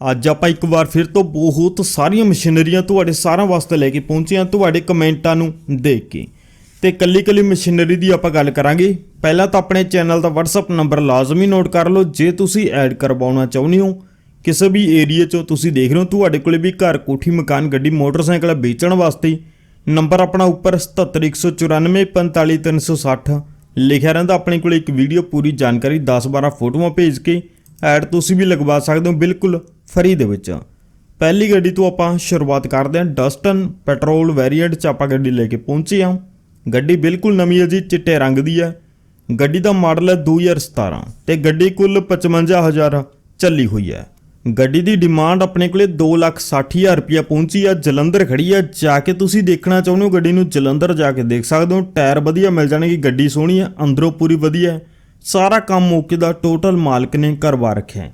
ਅੱਜ ਆਪਾਂ ਇੱਕ ਵਾਰ ਫਿਰ ਤੋਂ ਬਹੁਤ ਸਾਰੀਆਂ ਮਸ਼ੀਨਰੀਆਂ ਤੁਹਾਡੇ ਸਾਰਿਆਂ ਵਾਸਤੇ ਲੈ ਕੇ ਪਹੁੰਚੇ ਹਾਂ ਤੁਹਾਡੇ ਕਮੈਂਟਾਂ ਨੂੰ ਦੇਖ ਕੇ। ਤੇ ਕੱਲੀ ਕੱਲੀ ਮਸ਼ੀਨਰੀ ਦੀ ਆਪਾਂ ਗੱਲ ਕਰਾਂਗੇ। ਪਹਿਲਾਂ ਤਾਂ ਆਪਣੇ ਚੈਨਲ ਦਾ WhatsApp ਨੰਬਰ ਲਾਜ਼ਮੀ ਨੋਟ ਕਰ ਲਓ। ਜੇ ਤੁਸੀਂ ਐਡ ਕਰਵਾਉਣਾ ਚਾਹੁੰਦੇ ਹੋ, ਕਿਸੇ ਵੀ ਏਰੀਆ 'ਚੋਂ ਤੁਸੀਂ ਦੇਖ ਰਹੇ ਹੋ, ਤੁਹਾਡੇ ਕੋਲੇ ਵੀ ਘਰ ਕੋਠੀ, ਮਕਾਨ, ਗੱਡੀ, ਮੋਟਰਸਾਈਕਲ ਵੇਚਣ ਵਾਸਤੇ ਨੰਬਰ ਆਪਣਾ ਉੱਪਰ 7714545360 ਲਿਖਿਆ ਰਹਿੰਦਾ। ਆਪਣੇ ਕੋਲੇ ਇੱਕ ਵੀਡੀਓ ਪੂਰੀ ਜਾਣਕਾਰੀ 10-12 ਫੋਟੋਆਂ ਭੇਜ ਕੇ ਐਡ ਤੁਸੀਂ ਵੀ ਲਗਵਾ ਸਕਦੇ ਹੋ। ਬਿਲਕੁਲ ਫਰੀ ਦੇ ਵਿੱਚ। ਪਹਿਲੀ ਗੱਡੀ ਤੋਂ ਆਪਾਂ ਸ਼ੁਰੂਆਤ ਕਰਦੇ ਹਾਂ। ਡਸਟਨ ਪੈਟਰੋਲ ਵੇਰੀਐਂਟ ਚ ਆਪਾਂ ਗੱਡੀ ਲੈ ਕੇ ਪਹੁੰਚੇ ਹਾਂ। ਗੱਡੀ ਬਿਲਕੁਲ ਨਵੀਂ ਹੈ ਜੀ, ਚਿੱਟੇ ਰੰਗ ਦੀ ਹੈ। ਗੱਡੀ ਦਾ ਮਾਡਲ ਹੈ 2017 ਤੇ ਗੱਡੀ ਕੁੱਲ 55000 ਚੱਲੀ ਹੋਈ ਹੈ। ਗੱਡੀ ਦੀ ਡਿਮਾਂਡ ਆਪਣੇ ਕੋਲੇ 260000 ਰੁਪਇਆ ਪਹੁੰਚੀ ਆ ਜਲੰਧਰ ਖੜੀ ਆ ਜਾ ਕੇ ਤੁਸੀਂ ਦੇਖਣਾ ਚਾਹੁੰਦੇ ਹੋ ਗੱਡੀ ਨੂੰ, ਜਲੰਧਰ ਜਾ ਕੇ ਦੇਖ ਸਕਦੇ ਹੋ। ਟਾਇਰ ਵਧੀਆ ਮਿਲ ਜਾਣਗੇ, ਗੱਡੀ ਸੋਹਣੀ ਹੈ, ਅੰਦਰੋਂ ਪੂਰੀ ਵਧੀਆ ਸਾਰਾ ਕੰਮ ਓਕੇ ਦਾ ਟੋਟਲ ਮਾਲਕ ਨੇ ਕਰਵਾ ਰੱਖਿਆ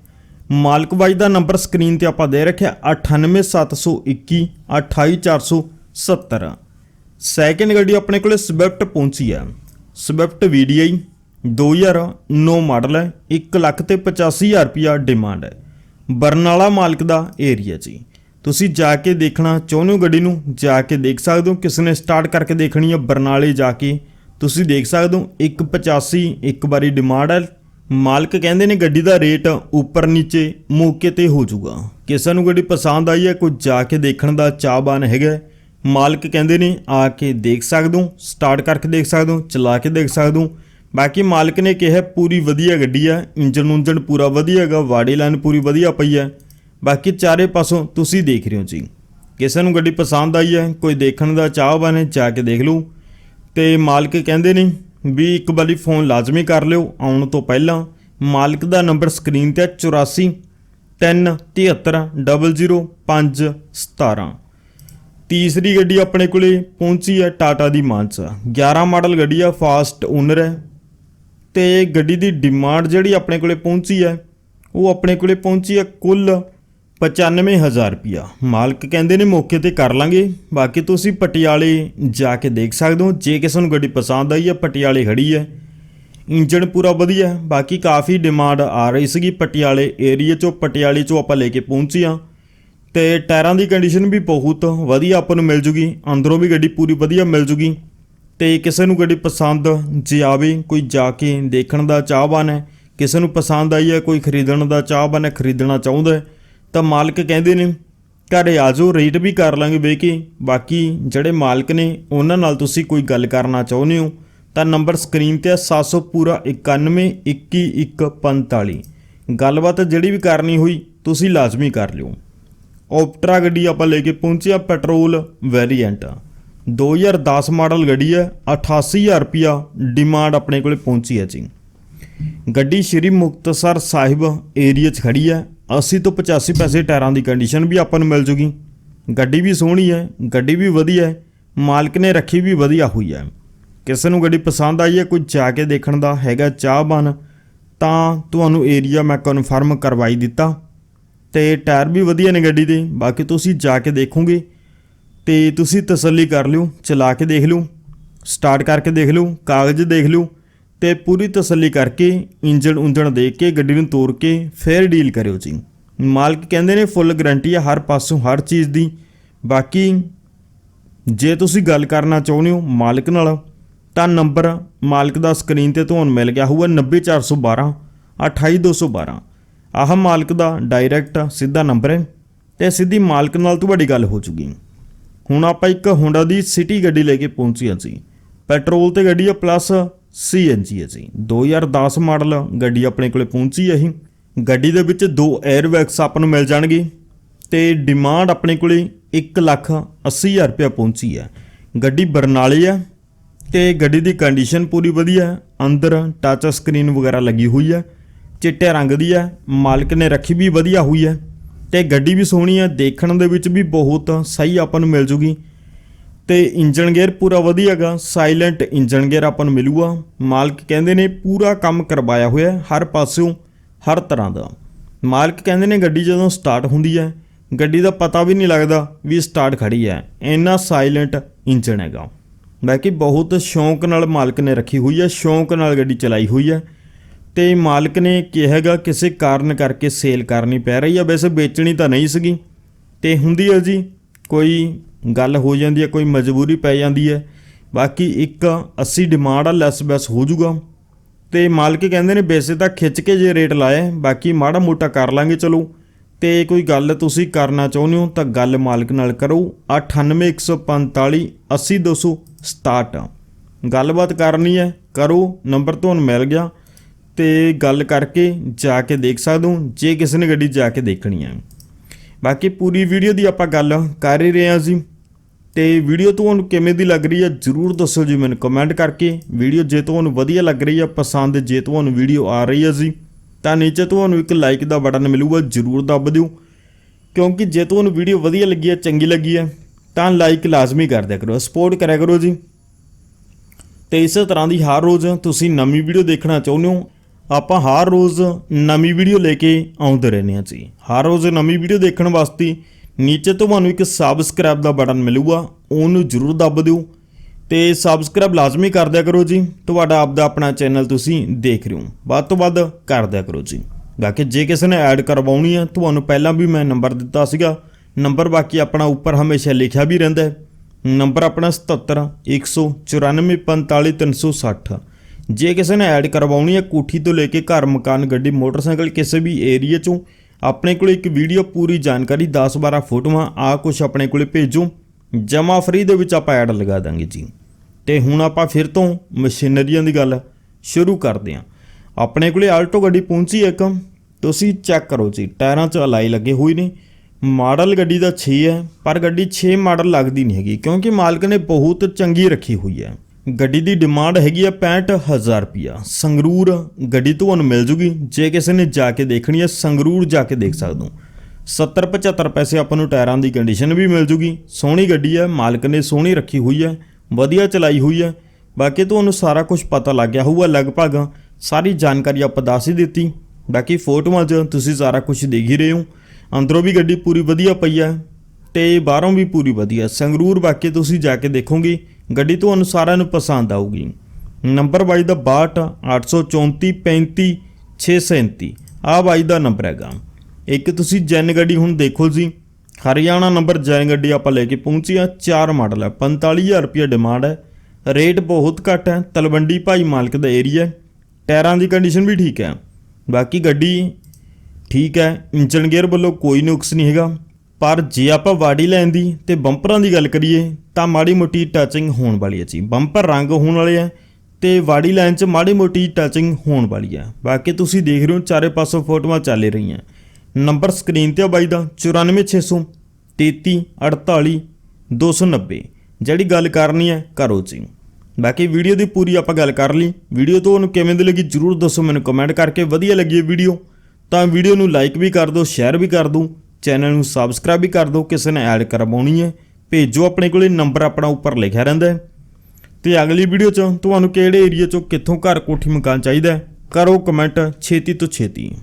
ਮਾਲਕ ਵਾਈ ਦਾ ਨੰਬਰ ਸਕਰੀਨ ਤੇ ਆਪਾਂ ਦੇ ਰੱਖਿਆ 98721 28470 ਸੈਕਿੰਡ ਗੱਡੀ ਆਪਣੇ ਕੋਲੇ ਸਵਿਫਟ ਪਹੁੰਚੀ ਹੈ। ਸਵਿਫਟ VDI 2009 ਮਾਡਲ ਹੈ 1 ਲੱਖ ਤੇ 85000 ਰੁਪਿਆ ਡਿਮਾਂਡ ਹੈ। ਬਰਨਾਲਾ ਮਾਲਕ ਦਾ ਏਰੀਆ ਜੀ। ਤੁਸੀਂ ਜਾ ਕੇ ਦੇਖਣਾ ਚਾਹੁੰਦੇ ਹੋ ਗੱਡੀ ਨੂੰ, ਜਾ ਕੇ ਦੇਖ ਸਕਦੇ ਹੋ, ਕਿਸ ਨੇ ਸਟਾਰਟ ਕਰਕੇ ਦੇਖਣੀ ਹੈ, ਬਰਨਾਲੇ ਜਾ ਕੇ ਤੁਸੀਂ ਦੇਖ ਸਕਦੇ ਹੋ 185 ਇੱਕ ਵਾਰੀ ਡਿਮਾਂਡ ਹੈ ਮਾਲਕ ਕਹਿੰਦੇ ਨੇ ਗੱਡੀ ਦਾ ਰੇਟ ਉੱਪਰ ਨੀਚੇ ਮੌਕੇ ਤੇ ਹੋ ਜਾਊਗਾ। ਕਿਸੇ ਨੂੰ ਗੱਡੀ ਪਸੰਦ ਆਈ ਹੈ, ਕੋਈ ਜਾ ਕੇ ਦੇਖਣ ਦਾ ਚਾਹਬਾਨ ਹੈਗਾ ਮਾਲਕ ਕਹਿੰਦੇ ਨੇ, ਆ ਕੇ ਦੇਖ ਸਕਦੇ ਹੋ, ਸਟਾਰਟ ਕਰਕੇ ਦੇਖ ਸਕਦੇ ਹੋ, ਚਲਾ ਕੇ ਦੇਖ ਸਕਦੇ ਹੋ। ਬਾਕੀ ਮਾਲਕ ਨੇ ਕਿਹਾ, ਪੂਰੀ ਵਧੀਆ ਗੱਡੀ ਹੈ ਇੰਜਨ ਉਂਜਨ ਪੂਰਾ ਵਧੀਆ ਹੈਗਾ, ਵਾੜੀ ਲਾਈਨ ਪੂਰੀ ਵਧੀਆ ਪਈ ਹੈ ਬਾਕੀ ਚਾਰੇ ਪਾਸੋਂ ਤੁਸੀਂ ਦੇਖ ਰਹੇ ਹੋ ਜੀ। ਕਿਸੇ ਨੂੰ ਗੱਡੀ ਪਸੰਦ ਆਈ ਹੈ, ਕੋਈ ਦੇਖਣ ਦਾ ਚਾਹਵਾਨ ਹੈ, ਜਾ ਕੇ ਦੇਖ ਲਓ। ਤੇ ਮਾਲਕ ਕਹਿੰਦੇ ਨੇ ਵੀ ਇੱਕ ਵਾਰੀ ਫੋਨ ਲਾਜ਼ਮੀ ਕਰ ਲਿਓ। ਆਉਣ ਤੋਂ ਪਹਿਲਾਂ ਮਾਲਕ ਦਾ ਨੰਬਰ ਸਕਰੀਨ ਤੇ ਹੈ 84 3 73 005 17 ਤੀਸਰੀ ਗੱਡੀ ਆਪਣੇ ਕੋਲੇ ਪਹੁੰਚੀ ਹੈ ਟਾਟਾ ਦੀ ਮਾਨਸਾ। 11 ਮਾਡਲ ਗੱਡੀ ਆ, ਫਾਸਟ ਓਨਰ ਹੈ। ਤੇ ਗੱਡੀ ਦੀ ਡਿਮਾਂਡ ਜਿਹੜੀ ਆਪਣੇ ਕੋਲੇ ਪਹੁੰਚੀ ਹੈ, ਉਹ ਆਪਣੇ ਕੋਲੇ ਪਹੁੰਚੀ ਹੈ ਕੁੱਲ 95000 ਰੁਪਿਆ ਮਾਲਕ ਕਹਿੰਦੇ ਨੇ ਮੌਕੇ ਤੇ ਕਰ ਲਾਂਗੇ। ਬਾਕੀ ਤੁਸੀਂ ਪਟਿਆਲੇ ਜਾ ਕੇ ਦੇਖ ਸਕਦੇ ਹੋ। ਜੇ ਕਿਸੇ ਨੂੰ ਗੱਡੀ ਪਸੰਦ ਆਈ ਹੈ, ਪਟਿਆਲੇ ਖੜੀ ਹੈ। ਇੰਜਣ ਪੂਰਾ ਵਧੀਆ ਹੈ। ਬਾਕੀ ਕਾਫੀ ਡਿਮਾਂਡ ਆ ਰਹੀ ਸੀਗੀ ਪਟਿਆਲੇ ਏਰੀਆ ਚੋਂ, ਪਟਿਆਲੇ ਚੋਂ ਆਪਾਂ ਲੈ ਕੇ ਪਹੁੰਚੇ ਹਾਂ। ਤੇ ਟਾਇਰਾਂ ਦੀ ਕੰਡੀਸ਼ਨ ਵੀ ਬਹੁਤ ਵਧੀਆ ਆਪਾਂ ਨੂੰ ਮਿਲ ਜੂਗੀ। ਅੰਦਰੋਂ ਵੀ ਗੱਡੀ ਪੂਰੀ ਵਧੀਆ ਮਿਲ ਜੂਗੀ। ਤੇ ਕਿਸੇ ਨੂੰ ਗੱਡੀ ਪਸੰਦ ਜੇ ਆਵੇ, ਕੋਈ ਜਾ ਕੇ ਦੇਖਣ ਦਾ ਚਾਹਵਾਨ ਹੈ। ਕਿਸੇ ਨੂੰ ਪਸੰਦ ਆਈ ਹੈ, ਕੋਈ ਖਰੀਦਣ ਦਾ ਚਾਹਵਾਨ ਹੈ, ਖਰੀਦਣਾ ਚਾਹੁੰਦਾ ਹੈ। ਤਾਂ ਮਾਲਕ ਕਹਿੰਦੇ ਨੇ, ਘਰੇ ਆ ਜਾਓ, ਰੇਟ ਵੀ ਕਰ ਲਾਂਗੇ ਵੇ ਕੇ ਬਾਕੀ ਜਿਹੜੇ ਮਾਲਕ ਨੇ, ਉਹਨਾਂ ਨਾਲ ਤੁਸੀਂ ਕੋਈ ਗੱਲ ਕਰਨਾ ਚਾਹੁੰਦੇ ਹੋ, ਤਾਂ ਨੰਬਰ ਸਕਰੀਨ ਤੇ ਹੈ 700 ਪੂਰਾ 91 21 145 ਗੱਲਬਾਤ ਜਿਹੜੀ ਵੀ ਕਰਨੀ ਹੋਈ, ਤੁਸੀਂ ਲਾਜ਼ਮੀ ਕਰ ਲਿਓ। ਓਪਟਰਾ ਗੱਡੀ ਆਪਾਂ ਲੈ ਕੇ ਪਹੁੰਚੇ ਆ, ਪੈਟਰੋਲ ਵੇਰੀਐਂਟ। 2010 ਮਾਡਲ ਗੱਡੀ ਹੈ 88000 ਰੁਪਿਆ ਡਿਮਾਂਡ ਆਪਣੇ ਕੋਲੇ ਪਹੁੰਚੀ ਹੈ ਜੀ। ਗੱਡੀ ਸ਼੍ਰੀ ਮੁਕਤਸਰ ਸਾਹਿਬ ਏਰੀਆ 'ਚ ਖੜੀ ਹੈ 80 ਤੋਂ 85 ਪੈਸੇ ਟਾਇਰਾਂ ਦੀ ਕੰਡੀਸ਼ਨ ਵੀ ਆਪਾਂ ਨੂੰ ਮਿਲ ਜੂਗੀ। ਗੱਡੀ ਵੀ ਸੋਹਣੀ ਹੈ, ਗੱਡੀ ਵੀ ਵਧੀਆ ਹੈ, ਮਾਲਕ ਨੇ ਰੱਖੀ ਵੀ ਵਧੀਆ ਹੋਈ ਹੈ। ਕਿਸੇ ਨੂੰ ਗੱਡੀ ਪਸੰਦ ਆਈ ਹੈ, ਕੋਈ ਜਾ ਕੇ ਦੇਖਣ ਦਾ ਹੈਗਾ ਚਾਹਬਾਨ ਤਾਂ ਤੁਹਾਨੂੰ ਏਰੀਆ ਮੈਂ ਕਨਫਰਮ ਕਰਵਾਈ ਦਿੱਤਾ। ਤੇ ਟਾਇਰ ਵੀ ਵਧੀਆ ਨੇ ਗੱਡੀ ਦੇ, ਬਾਕੀ ਤੁਸੀਂ ਜਾ ਕੇ ਦੇਖੋਗੇ। ਤੇ ਤੁਸੀਂ ਤਸੱਲੀ ਕਰ ਲਿਓ, ਚਲਾ ਕੇ ਦੇਖ ਲਿਓ ਸਟਾਰਟ ਕਰਕੇ ਦੇਖ ਲਿਓ, ਕਾਗਜ਼ ਦੇਖ ਲਿਓ ਤੇ ਪੂਰੀ ਤਸੱਲੀ ਕਰਕੇ ਇੰਜਣ ਉਂਜਣ ਦੇ ਕੇ ਗੱਡੀ ਨੂੰ ਤੋੜ ਕੇ ਫੇਰ ਡੀਲ ਕਰਿਓ ਜੀ। ਮਾਲਕ ਕਹਿੰਦੇ ਨੇ ਫੁੱਲ ਗਾਰੰਟੀ ਹੈ ਹਰ ਪਾਸੋਂ ਹਰ ਚੀਜ਼ ਦੀ। ਬਾਕੀ ਜੇ ਤੁਸੀਂ ਗੱਲ ਕਰਨਾ ਚਾਹੁੰਦੇ ਹੋ ਮਾਲਕ ਨਾਲ, ਤਾਂ ਨੰਬਰ ਮਾਲਕ ਦਾ ਸਕਰੀਨ ਤੇ ਤੁਹਾਨੂੰ ਮਿਲ ਗਿਆ ਹੋਊਗਾ 90412 28212 ਆਹ ਮਾਲਕ ਦਾ ਡਾਇਰੈਕਟ ਸਿੱਧਾ ਨੰਬਰ ਹੈ ਤੇ ਸਿੱਧੀ ਮਾਲਕ ਨਾਲ ਤੁਹਾਡੀ ਗੱਲ ਹੋ ਚੁੱਕੀ ਹੁਣ ਆਪਾਂ ਇੱਕ ਹੋਂਡਾ ਦੀ ਸਿਟੀ ਗੱਡੀ ਲੈ ਕੇ ਪਹੁੰਚੀ ਹਾਂ ਜੀ। ਪੈਟਰੋਲ ਤੇ ਗੱਡੀ ਆ ਪਲੱਸ ਸੀਐਨਜੀ ਹੈ ਜੀ। 2010 ਮਾਡਲ ਗੱਡੀ ਆਪਣੇ ਕੋਲੇ ਪਹੁੰਚੀ ਹੈ ਇਹ ਗੱਡੀ ਦੇ ਵਿੱਚ ਦੋ 에ਅਰ ਬੈਗਸ ਆਪਾਂ ਨੂੰ ਮਿਲ ਜਾਣਗੇ ਤੇ ਡਿਮਾਂਡ ਆਪਣੇ ਕੋਲੇ 1 ਲੱਖ 80 ਹਜ਼ਾਰ ਰੁਪਏ ਪਹੁੰਚੀ ਹੈ। ਗੱਡੀ ਬਰਨਾਲੇ ਹੈ ਤੇ ਗੱਡੀ ਦੀ ਕੰਡੀਸ਼ਨ ਪੂਰੀ ਵਧੀਆ ਹੈ। ਅੰਦਰ ਟੱਚ ਸਕਰੀਨ ਵਗੈਰਾ ਲੱਗੀ ਹੋਈ ਹੈ। ਚਿੱਟੇ ਰੰਗ ਦੀ ਹੈ। ਮਾਲਕ ਨੇ ਰੱਖੀ ਵੀ ਵਧੀਆ ਹੋਈ ਹੈ। ਤੇ ਗੱਡੀ ਵੀ ਸੋਹਣੀ ਹੈ। ਦੇਖਣ ਦੇ ਵਿੱਚ ਵੀ ਬਹੁਤ ਸਹੀ ਆਪਾਂ ਨੂੰ ਮਿਲ ਜੂਗੀ। ਤੇ ਇੰਜਨ ਗੇਅਰ ਪੂਰਾ ਵਧੀਆ ਹੈਗਾ ਸਾਇਲੈਂਟ ਇੰਜਨ ਗੇਅਰ ਆਪਾਂ ਨੂੰ ਮਿਲੂਗਾ। ਮਾਲਕ ਕਹਿੰਦੇ ਨੇ ਪੂਰਾ ਕੰਮ ਕਰਵਾਇਆ ਹੋਇਆ ਹਰ ਪਾਸਿਓਂ, ਹਰ ਤਰ੍ਹਾਂ ਦਾ। ਮਾਲਕ ਕਹਿੰਦੇ ਨੇ ਗੱਡੀ ਜਦੋਂ ਸਟਾਰਟ ਹੁੰਦੀ ਹੈ, ਗੱਡੀ ਦਾ ਪਤਾ ਵੀ ਨਹੀਂ ਲੱਗਦਾ ਵੀ ਸਟਾਰਟ ਖੜੀ ਹੈ। ਇੰਨਾ ਸਾਇਲੈਂਟ ਇੰਜਨ ਹੈਗਾ। ਬਾਕੀ ਬਹੁਤ ਸ਼ੌਂਕ ਨਾਲ ਮਾਲਕ ਨੇ ਰੱਖੀ ਹੋਈ ਹੈ, ਸ਼ੌਂਕ ਨਾਲ ਗੱਡੀ ਚਲਾਈ ਹੋਈ ਹੈ। ਤੇ ਮਾਲਕ ਨੇ ਕਿਹਾਗਾ ਕਿਸੇ ਕਾਰਨ ਕਰਕੇ ਸੇਲ ਕਰਨੀ ਪੈ ਰਹੀ ਹੈ। ਵੈਸੇ ਵੇਚਣੀ ਤਾਂ ਨਹੀਂ ਸੀਗੀ। ਤੇ ਹੁੰਦੀ ਹੈ ਜੀ, ਕੋਈ ਗੱਲ ਹੋ ਜਾਂਦੀ ਹੈ, ਕੋਈ ਮਜਬੂਰੀ ਪੈ ਜਾਂਦੀ ਹੈ। ਬਾਕੀ ਇੱਕ 80 ਡਿਮਾਂਡ ਆ ਲੈਸ ਬੈਸ ਹੋ ਜਾਊਗਾ। ਤੇ ਮਾਲਕ ਕਹਿੰਦੇ ਨੇ ਵੈਸੇ ਤਾਂ ਖਿੱਚ ਕੇ ਜੇ ਰੇਟ ਲਾਇਆ ਬਾਕੀ ਮਾੜਾ ਮੋਟਾ ਕਰ ਲਾਂਗੇ, ਚਲੋ। ਤੇ ਕੋਈ ਗੱਲ ਤੁਸੀਂ ਕਰਨਾ ਚਾਹੁੰਦੇ ਹੋ, ਤਾਂ ਗੱਲ ਮਾਲਕ ਨਾਲ ਕਰੋ। 98145 80267 ਗੱਲਬਾਤ ਕਰਨੀ ਹੈ, ਕਰੋ ਨੰਬਰ ਤੁਹਾਨੂੰ ਮਿਲ ਗਿਆ। ਤੇ ਗੱਲ ਕਰਕੇ ਜਾ ਕੇ ਦੇਖ ਸਕਦੇ ਹੋ, ਜੇ ਕਿਸੇ ਨੇ ਗੱਡੀ ਜਾ ਕੇ ਦੇਖਣੀ ਹੈ। ਬਾਕੀ ਪੂਰੀ ਵੀਡੀਓ ਦੀ ਆਪਾਂ ਗੱਲ ਕਰ ਹੀ ਰਹੇ ਹਾਂ ਜੀ। ਤੇ ਵੀਡੀਓ ਤੁਹਾਨੂੰ ਕਿਵੇਂ ਦੀ ਲੱਗ ਰਹੀ ਹੈ ਜਰੂਰ ਦੱਸੋ ਜੀ ਮੈਨੂੰ ਕਮੈਂਟ ਕਰਕੇ। ਵੀਡੀਓ ਜੇ ਤੁਹਾਨੂੰ ਵਧੀਆ ਲੱਗ ਰਹੀ ਹੈ, ਪਸੰਦ ਜੇ ਤੁਹਾਨੂੰ ਵੀਡੀਓ ਆ ਰਹੀ ਹੈ ਜੀ, ਤਾਂ ਨੀਚੇ ਤੁਹਾਨੂੰ ਇੱਕ ਲਾਈਕ ਦਾ ਬਟਨ ਮਿਲੂਗਾ, ਜਰੂਰ ਦੱਬ ਦਿਓ। ਕਿਉਂਕਿ ਜੇ ਤੁਹਾਨੂੰ ਵੀਡੀਓ ਵਧੀਆ ਲੱਗੀ ਹੈ, ਚੰਗੀ ਲੱਗੀ ਹੈ, ਤਾਂ ਲਾਈਕ ਲਾਜ਼ਮੀ ਕਰ ਦਿਆ ਕਰੋ ਸਪੋਰਟ ਕਰਿਆ ਕਰੋ ਜੀ। ਤੇ ਇਸੇ ਤਰ੍ਹਾਂ ਦੀ ਹਰ ਰੋਜ਼ ਤੁਸੀਂ ਨਵੀਂ ਵੀਡੀਓ ਦੇਖਣਾ ਚਾਹੁੰਦੇ ਹੋ, ਆਪਾਂ ਹਰ ਰੋਜ਼ ਨਵੀਂ ਵੀਡੀਓ ਲੈ ਕੇ ਆਉਂਦੇ ਰਹਿੰਦੇ ਹਾਂ ਜੀ। ਹਰ ਰੋਜ਼ ਨਵੀਂ ਵੀਡੀਓ ਦੇਖਣ ਵਾਸਤੇ ਨੀਚੇ ਤੁਹਾਨੂੰ ਇੱਕ ਸਬਸਕ੍ਰਾਈਬ ਦਾ ਬਟਨ ਮਿਲੂਗਾ, ਉਹਨੂੰ ਜਰੂਰ ਦੱਬ ਦਿਓ ਤੇ ਸਬਸਕ੍ਰਾਈਬ ਲਾਜ਼ਮੀ ਕਰ ਦਿਆ ਕਰੋ ਜੀ। ਤੁਹਾਡਾ ਆਪਦਾ ਆਪਣਾ ਚੈਨਲ ਤੁਸੀਂ ਦੇਖ ਰਹੇ ਹੋ। ਵੱਧ ਤੋਂ ਵੱਧ ਕਰ ਦਿਆ ਕਰੋ ਜੀ। ਬਾਕੀ ਜੇ ਕਿਸੇ ਨੇ ਐਡ ਕਰਵਾਉਣੀ ਹੈ ਤੁਹਾਨੂੰ ਪਹਿਲਾਂ ਵੀ ਮੈਂ ਨੰਬਰ ਦਿੱਤਾ ਸੀਗਾ। ਨੰਬਰ ਬਾਕੀ ਆਪਣਾ ਉੱਪਰ ਹਮੇਸ਼ਾ ਲਿਖਿਆ ਵੀ ਰਹਿੰਦਾ ਹੈ। ਨੰਬਰ ਆਪਣਾ 77 194 45 360 ਜੇ ਕਿਸੇ ਨੇ ਐਡ ਕਰਵਾਉਣੀ ਹੈ ਕੋਠੀ ਤੋਂ ਲੈ ਕੇ ਘਰ, ਮਕਾਨ, ਗੱਡੀ, ਮੋਟਰਸਾਈਕਲ, ਕਿਸੇ ਵੀ ਏਰੀਆ ਚੋਂ ਆਪਣੇ ਕੋਲ ਇੱਕ ਵੀਡੀਓ ਪੂਰੀ ਜਾਣਕਾਰੀ 10-12 ਫੋਟੋਆਂ, ਆ ਕੁਝ ਆਪਣੇ ਕੋਲੇ ਭੇਜੋ। ਜਮਾ ਫਰੀ ਦੇ ਵਿੱਚ ਆਪਾਂ ਐਡ ਲਗਾ ਦਾਂਗੇ ਜੀ। ਤੇ ਹੁਣ ਆਪਾਂ ਫਿਰ ਤੋਂ ਮਸ਼ੀਨਰੀਆਂ ਦੀ ਗੱਲ ਸ਼ੁਰੂ ਕਰਦੇ ਹਾਂ। ਆਪਣੇ ਕੋਲੇ ਆਲਟੋ ਗੱਡੀ ਪਹੁੰਚੀ ਇੱਕ। ਤੁਸੀਂ ਚੈੱਕ ਕਰੋ ਜੀ, ਟਾਇਰਾਂ 'ਚ ਅਲਾਈ ਲੱਗੇ ਹੋਏ ਨੇ। ਮਾਡਲ ਗੱਡੀ ਦਾ 6 ਹੈ, ਪਰ ਗੱਡੀ 6 ਮਾਡਲ ਲੱਗਦੀ ਨਹੀਂ ਹੈਗੀ, ਕਿਉਂਕਿ ਮਾਲਕ ਨੇ ਬਹੁਤ ਚੰਗੀ ਰੱਖੀ ਹੋਈ ਹੈ। ਗੱਡੀ ਦੀ ਡਿਮਾਂਡ ਹੈਗੀ ਆ 65000 ਰੁਪਿਆ ਸੰਗਰੂਰ ਗੱਡੀ ਤੁਹਾਨੂੰ ਮਿਲ ਜੂਗੀ। ਜੇ ਕਿਸੇ ਨੇ ਜਾ ਕੇ ਦੇਖਣੀ ਹੈ ਸੰਗਰੂਰ ਜਾ ਕੇ ਦੇਖ ਸਕਦੇ। ਹੋ 70 75 ਪੈਸੇ ਆਪਾਂ ਨੂੰ ਟਾਇਰਾਂ ਦੀ ਕੰਡੀਸ਼ਨ ਵੀ ਮਿਲ ਜੂਗੀ। ਸੋਹਣੀ ਗੱਡੀ ਹੈ ਮਾਲਕ ਨੇ ਸੋਹਣੀ ਰੱਖੀ ਹੋਈ ਹੈ ਵਧੀਆ ਚਲਾਈ ਹੋਈ ਹੈ ਬਾਕੀ ਤੁਹਾਨੂੰ ਸਾਰਾ ਕੁਝ ਪਤਾ ਲੱਗ ਗਿਆ ਹੋਊਗਾ ਲਗਭਗ। ਸਾਰੀ ਜਾਣਕਾਰੀ ਆਪਾਂ ਦੱਸ ਹੀ ਦਿੱਤੀ। ਬਾਕੀ ਫੋਟੋਆਂ 'ਚ ਤੁਸੀਂ ਸਾਰਾ ਕੁਝ ਦੇਖ ਹੀ ਰਹੇ ਹੋ। ਅੰਦਰੋਂ ਵੀ ਗੱਡੀ ਪੂਰੀ ਵਧੀਆ ਪਈ ਹੈ ਤੇ ਬਾਹਰੋਂ ਵੀ ਪੂਰੀ ਵਧੀਆ। ਸੰਗਰੂਰ ਬਾਕੀ ਤੁਸੀਂ ਜਾ ਕੇ ਦੇਖੋਗੇ। ਗੱਡੀ ਤੁਹਾਨੂੰ ਸਾਰਿਆਂ ਨੂੰ ਪਸੰਦ ਆਊਗੀ। ਨੰਬਰ ਬਾਈ ਦਾ 62 834 35 637 ਆ ਬਾਈ ਦਾ ਨੰਬਰ ਹੈਗਾ। ਇੱਕ ਤੁਸੀਂ ਜੈਨ ਗੱਡੀ ਹੁਣ ਦੇਖੋ ਜੀ। ਹਰਿਆਣਾ ਨੰਬਰ ਜੈਨ ਗੱਡੀ ਆਪਾਂ ਲੈ ਕੇ ਪਹੁੰਚੀ ਆ ਚਾਰ ਮਾਡਲ ਹੈ। 45000 ਰੁਪਏ ਡਿਮਾਂਡ ਹੈ। ਰੇਟ ਬਹੁਤ ਘੱਟ ਹੈ। ਤਲਵੰਡੀ ਭਾਈ ਮਾਲਕ ਦਾ ਏਰੀਆ ਟਾਇਰਾਂ ਦੀ ਕੰਡੀਸ਼ਨ ਵੀ ਠੀਕ ਹੈ। ਬਾਕੀ ਗੱਡੀ ਠੀਕ ਹੈ। ਇੰਜਨ ਗੇਅਰ ਵੱਲੋਂ ਕੋਈ ਨੁਕਸ ਨਹੀਂ ਹੈਗਾ। ਪਰ ਜੇ ਆਪਾਂ ਬਾਡੀ ਲੈਣ ਦੀ ਤੇ ਬੰਪਰਾਂ ਦੀ ਗੱਲ ਕਰੀਏ, ਤਾਂ ਮਾੜੀ ਮੋਟੀ ਟੱਚਿੰਗ ਹੋਣ ਵਾਲੀ ਹੈ ਜੀ। ਬੰਪਰ ਰੰਗ ਹੋਣ ਵਾਲੇ ਆ ਤੇ ਵਾੜੀ ਲਾਈਨ 'ਚ ਮਾੜੀ ਮੋਟੀ ਟੱਚਿੰਗ ਹੋਣ ਵਾਲੀ ਹੈ ਬਾਕੀ ਤੁਸੀਂ ਦੇਖ ਰਹੇ ਹੋ, ਚਾਰੇ ਪਾਸੋਂ ਫੋਟੋਆਂ ਚੱਲ ਰਹੀਆਂ। ਨੰਬਰ ਸਕਰੀਨ ਤੇ ਆ ਬਾਈ ਦਾ 94600 33 48 290 ਜਿਹੜੀ ਗੱਲ ਕਰਨੀ ਹੈ, ਕਰੋ ਜੀ। ਬਾਕੀ ਵੀਡੀਓ ਦੀ ਪੂਰੀ ਆਪਾਂ ਗੱਲ ਕਰ ਲਈ। ਵੀਡੀਓ ਤੁਹਾਨੂੰ ਕਿਵੇਂ ਦੀ ਲੱਗੀ, ਜਰੂਰ ਦੱਸੋ ਮੈਨੂੰ ਕਮੈਂਟ ਕਰਕੇ। ਵਧੀਆ ਲੱਗੀ ਇਹ ਵੀਡੀਓ, ਤਾਂ ਵੀਡੀਓ ਨੂੰ ਲਾਈਕ ਵੀ ਕਰ ਦਿਓ ਸ਼ੇਅਰ ਵੀ ਕਰ ਦਿਓ। ਚੈਨਲ ਨੂੰ ਸਬਸਕ੍ਰਾਈਬ ਵੀ ਕਰ ਦਿਓ, ਕਿਸੇ ਨੇ ਐਡ ਕਰਵਾਉਣੀ ਹੈ, ਭੇਜੋ ਆਪਣੇ ਕੋਲੇ ਨੰਬਰ ਆਪਣਾ ਉੱਪਰ ਲਿਖਿਆ ਰਹਿੰਦਾ ਹੈ। ਤੇ ਅਗਲੀ ਵੀਡੀਓ 'ਚ ਤੁਹਾਨੂੰ ਕਿਹੜੇ ਏਰੀਆ 'ਚੋਂ ਕਿੱਥੋਂ ਘਰ ਕੋਠੀ ਮਕਾਨ ਚਾਹੀਦਾ ਕਰੋ ਕਮੈਂਟ ਛੇਤੀ ਤੋਂ ਛੇਤੀ।